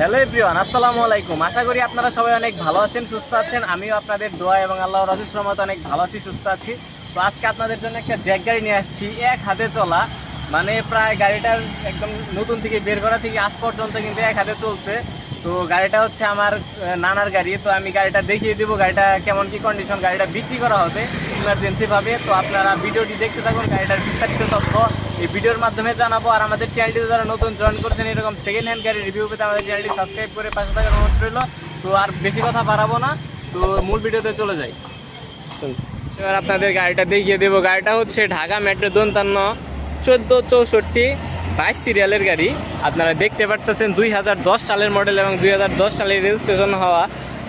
Hello everyone আসসালামু আলাইকুম। আশা করি আপনারা সবাই অনেক ভালো আছেন, সুস্থ আছেন। আমিও আপনাদের দোয়া এবং আল্লাহ রাজুস অনেক ভালো আছি, সুস্থ আছি। তো আজকে আপনাদের জন্য একটা জ্যাক গাড়ি নিয়ে আসছি, এক হাতে চলা। মানে প্রায় গাড়িটার একদম নতুন থেকে বের করা থেকে আজ পর্যন্ত কিন্তু এক হাতে চলছে। তো গাড়িটা হচ্ছে আমার নানার গাড়ি। তো আমি গাড়িটা দেখিয়ে দেবো, গাড়িটা কেমন কি কন্ডিশন গাড়িটা বিক্রি করা হবে ইমার্জেন্সি ভাবে। তো আপনারা ভিডিওটি দেখতে থাকুন, গাড়িটার বিস্তারিত তথ্য এই ভিডিওর মাধ্যমে জানাব আর আমাদের চ্যানেলটি যারা নতুন জয়েন করছেন, এরকম সেকেন্ড হ্যান্ড গাড়ি রিভিউ পেতে আমাদের চ্যানেলটি সাবস্ক্রাইব করে পাশে থাকার অনুরোধ রইল। তো আর বেশি কথা বাড়াবো না, তো মূল ভিডিওতে চলে যাই। এবার আপনাদের গাড়িটা দেখিয়ে দেবো। গাড়িটা হচ্ছে ঢাকা মেট্রো দন্তান্ন চোদ্দ চৌষট্টি বাইশ সিরিয়ালের গাড়ি। আপনারা দেখতে পারতেছেন দুই হাজার দশ সালের মডেল এবং দুই হাজার দশ সালের রেজিস্ট্রেশন হওয়া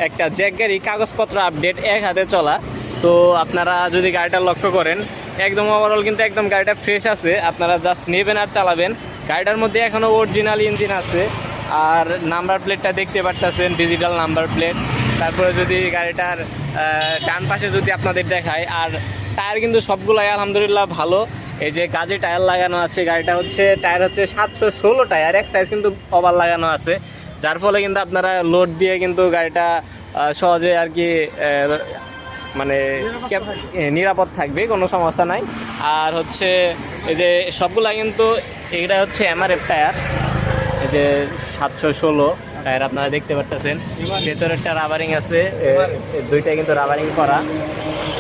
একটা জ্যাক গাড়ি। কাগজপত্র আপডেট এক হাতে চলা। তো আপনারা যদি গাড়িটা লক্ষ্য করেন একদম ওভারঅল কিন্তু একদম গাড়িটা ফ্রেশ আছে। আপনারা জাস্ট নেবেন আর চালাবেন। গাড়িটার মধ্যে এখনও অরিজিনাল ইঞ্জিন আছে। আর নাম্বার প্লেটটা দেখতে পারতেছেন ডিজিটাল নাম্বার প্লেট তারপরে যদি গাড়িটার ডান পাশে যদি আপনাদের দেখায়, আর টায়ার কিন্তু সবগুলাই আলহামদুলিল্লাহ ভালো। এই যে কাজে টায়ার লাগানো আছে, গাড়িটা হচ্ছে, টায়ার হচ্ছে সাতশো ষোলো টায়ার, এক সাইজ কিন্তু ওভার লাগানো আছে। যার ফলে কিন্তু আপনারা লোড দিয়ে কিন্তু গাড়িটা সহজে আর কি মানে নিরাপদ থাকবে, কোনো সমস্যা নাই। আর হচ্ছে এই যে সবগুলা কিন্তু এটা হচ্ছে এমআরএফ টায়ার। এই যে সাতশো ষোলো টায়ার আপনারা দেখতে পারতেছেন। ভেতরেরটা রাবারিং আছে দুইটা কিন্তু রাবারিং করা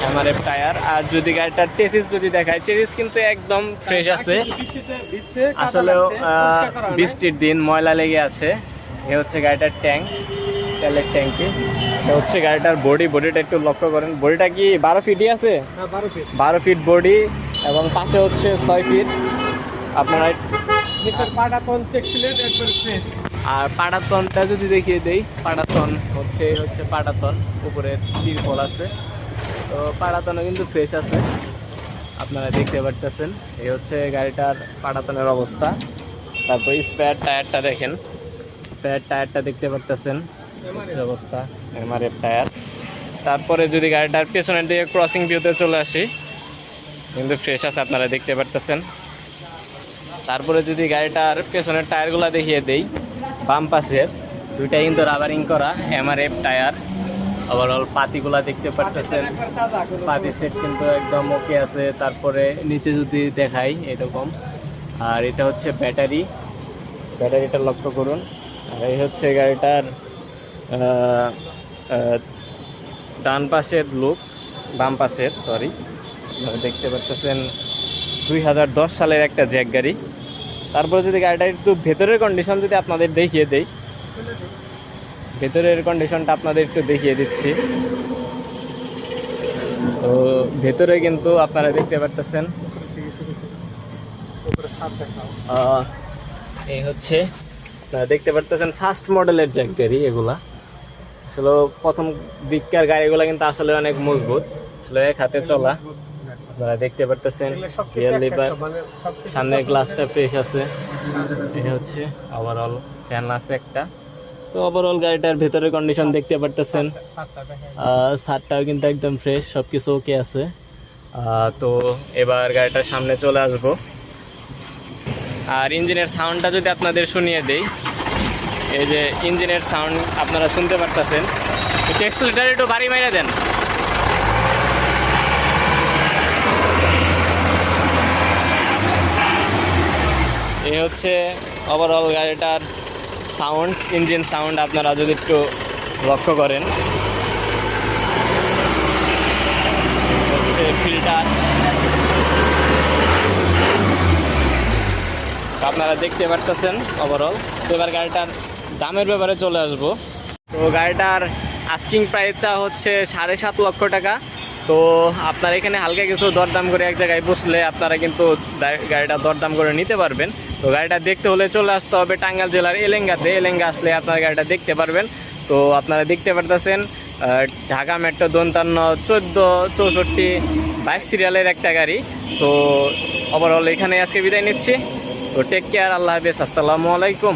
এমআরএফ টায়ার। আর যদি গাড়িটার চেসিস যদি দেখায় চেসিস কিন্তু একদম ফ্রেশ আছে। আসলেও বৃষ্টির দিন ময়লা লেগে আছে। এ হচ্ছে গাড়িটার ট্যাঙ্ক তেলের ট্যাঙ্কি এটা হচ্ছে গাড়িটার বডি বডিটা একটু লক্ষ্য করেন। বডিটা কি বারো ফিটই আছে? বারো ফিট বডি এবং পাশে হচ্ছে ছয় ফিট আপনারা আর পাটাতনটা যদি দেখিয়ে দেই পাটাতন হচ্ছে হচ্ছে পাটাতন উপরে তিরপল আছে। তো পাটাতনও কিন্তু ফ্রেশ আছে। আপনারা দেখতে পারতেছেন এই হচ্ছে গাড়িটার পাটাতনের অবস্থা। তারপর স্পেয়ার টায়ারটা দেখেন। স্পেয়ার টায়ারটা দেখতে পারতেছেন। অবস্থা। MRF tyre. তারপরে যদি গাড়িটার পেছনের দিকে ক্রসিং ভিউতে চলে আসি, কিন্তু ফ্রেশ আছে আপনারা দেখতে পারতেছেন। তারপরে যদি গাড়িটার পেছনের টায়ারগুলো দেখিয়ে দেই, বাম পাশের দুইটাই কিন্তু রাবারিং করা এমআরএফ টায়ার। ওভারঅল পাতিগুলা দেখতে পারতেছেন। পাতি সেট কিন্তু একদম ওকে আছে। তারপরে নিচে যদি দেখাই এরকম, আর এটা হচ্ছে ব্যাটারি। ব্যাটারিটা লক্ষ্য করুন। আর এই হচ্ছে গাড়িটার ডান পাশের লুক বাম পাশের সরি দেখতে পাচ্ছেন দুই হাজার দশ সালের একটা জ্যাক গাড়ি। তারপরে যদি গাড়িটা একটু ভেতরের কন্ডিশন যদি আপনাদের দেখিয়ে দেই, ভেতরের কন্ডিশনটা আপনাদের একটু দেখিয়ে দিচ্ছি। তো ভেতরে কিন্তু আপনারা দেখতে পারতেছেন এই হচ্ছে দেখতে পারতেছেন ফার্স্ট মডেলের জ্যাক গাড়ি, এগুলা। আসলে প্রথম দিককার গাড়িগুলো কিন্তু আসলে অনেক মজবুত। আসলে এক হাতে চলা। আপনারা দেখতে পারতেছেন, রিয়াল লিভার। গ্লাসটা ফ্রেশ আছে। এটা হচ্ছে ওভারঅল ফ্যান আছে একটা। তো ওভারঅল গাড়িটার ভেতরের কন্ডিশন দেখতে পারতেছেন। সারটাও কিন্তু একদম ফ্রেশ সব কিছু ওকে আছে তো এবার গাড়িটার সামনে চলে আসব। আর ইঞ্জিনের সাউন্ডটা যদি আপনাদের শুনিয়ে দেই। এই যে ইঞ্জিনের সাউন্ড আপনারা শুনতে পারতেছেন। একটু এক্সপ্লেটার একটু বাড়ি মাইরা দেন। এই হচ্ছে ওভারঅল গাড়িটার সাউন্ড ইঞ্জিন সাউন্ড আপনারা যদি একটু লক্ষ্য করেন। হচ্ছে ফিল্টার আপনারা দেখতে পারতেছেন ওভারঅল এবার গাড়িটার দামের ব্যাপারে চলে আসব। তো গাড়িটার আস্কিং প্রাইসটা হচ্ছে সাড়ে সাত লক্ষ টাকা। তো আপনার এখানে হালকা কিছু দরদাম করে এক জায়গায় বসলে আপনারা কিন্তু গাড়িটা দরদাম করে নিতে পারবেন। তো গাড়িটা দেখতে হলে চলে আসতে হবে টাঙ্গাইল জেলার এলেঙ্গাতে। এলেঙ্গা আসলে আপনারা গাড়িটা দেখতে পারবেন। তো আপনারা দেখতে পারতেছেন ঢাকা মেট্রো দন্তান্ন চোদ্দ চৌষট্টি বাইশ সিরিয়ালের একটা গাড়ি। তো ওভারঅল এখানে আজকে বিদায় নিচ্ছি। তো টেক কেয়ার আল্লাহ হাফেজ, আসসালামু আলাইকুম।